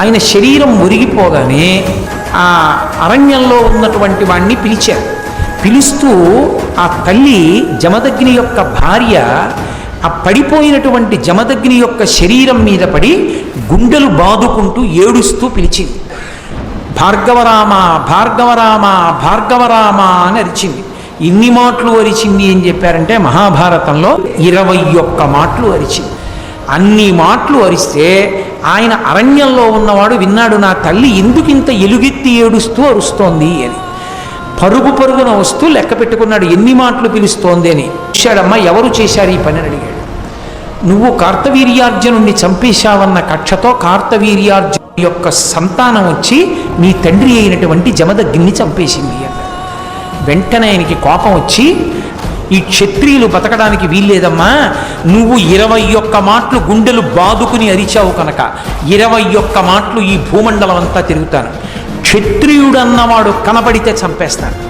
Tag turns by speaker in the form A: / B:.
A: ఆయన శరీరం మురిగిపోగానే ఆ అరణ్యంలో ఉన్నటువంటి వాణ్ణి పిలిచారు. పిలుస్తూ ఆ తల్లి జమదగ్ని యొక్క భార్య ఆ పడిపోయినటువంటి జమదగ్ని యొక్క శరీరం మీద పడి గుండెలు బాదుకుంటూ ఏడుస్తూ పిలిచింది. భార్గవరామ భార్గవరామ భార్గవరామ అని అరిచింది. ఇన్ని మాటలు అరిచింది అని చెప్పారంటే మహాభారతంలో ఇరవై ఒక్క మాటలు అరిచింది. అన్ని మాటలు అరిస్తే ఆయన అరణ్యంలో ఉన్నవాడు విన్నాడు నా తల్లి ఎందుకింత ఎలుగెత్తి ఏడుస్తూ అరుస్తోంది అని. పరుగు పరుగున వస్తూ లెక్క పెట్టుకున్నాడు ఎన్ని మాటలు పిలుస్తోంది అని. చూశాడమ్మా ఎవరు చేశారు? ఈ పని అడిగాడు. నువ్వు కార్తవీర్యార్జునుణ్ణి చంపేశావన్న కక్షతో కార్తవీర్యార్జును యొక్క సంతానం వచ్చి నీ తండ్రి అయినటువంటి జమదగ్ని చంపేసింది అన్నాడు. వెంటనే ఆయనకి కోపం వచ్చి ఈ క్షత్రియులు బతకడానికి వీల్లేదమ్మా. నువ్వు ఇరవై ఒక్క మాటలు గుండెలు బాదుకుని అరిచావు కనుక ఇరవై ఒక్క మాటలు ఈ భూమండలం అంతా తిరుగుతాను. క్షత్రియుడన్నవాడు కనబడితే చంపేస్తాను.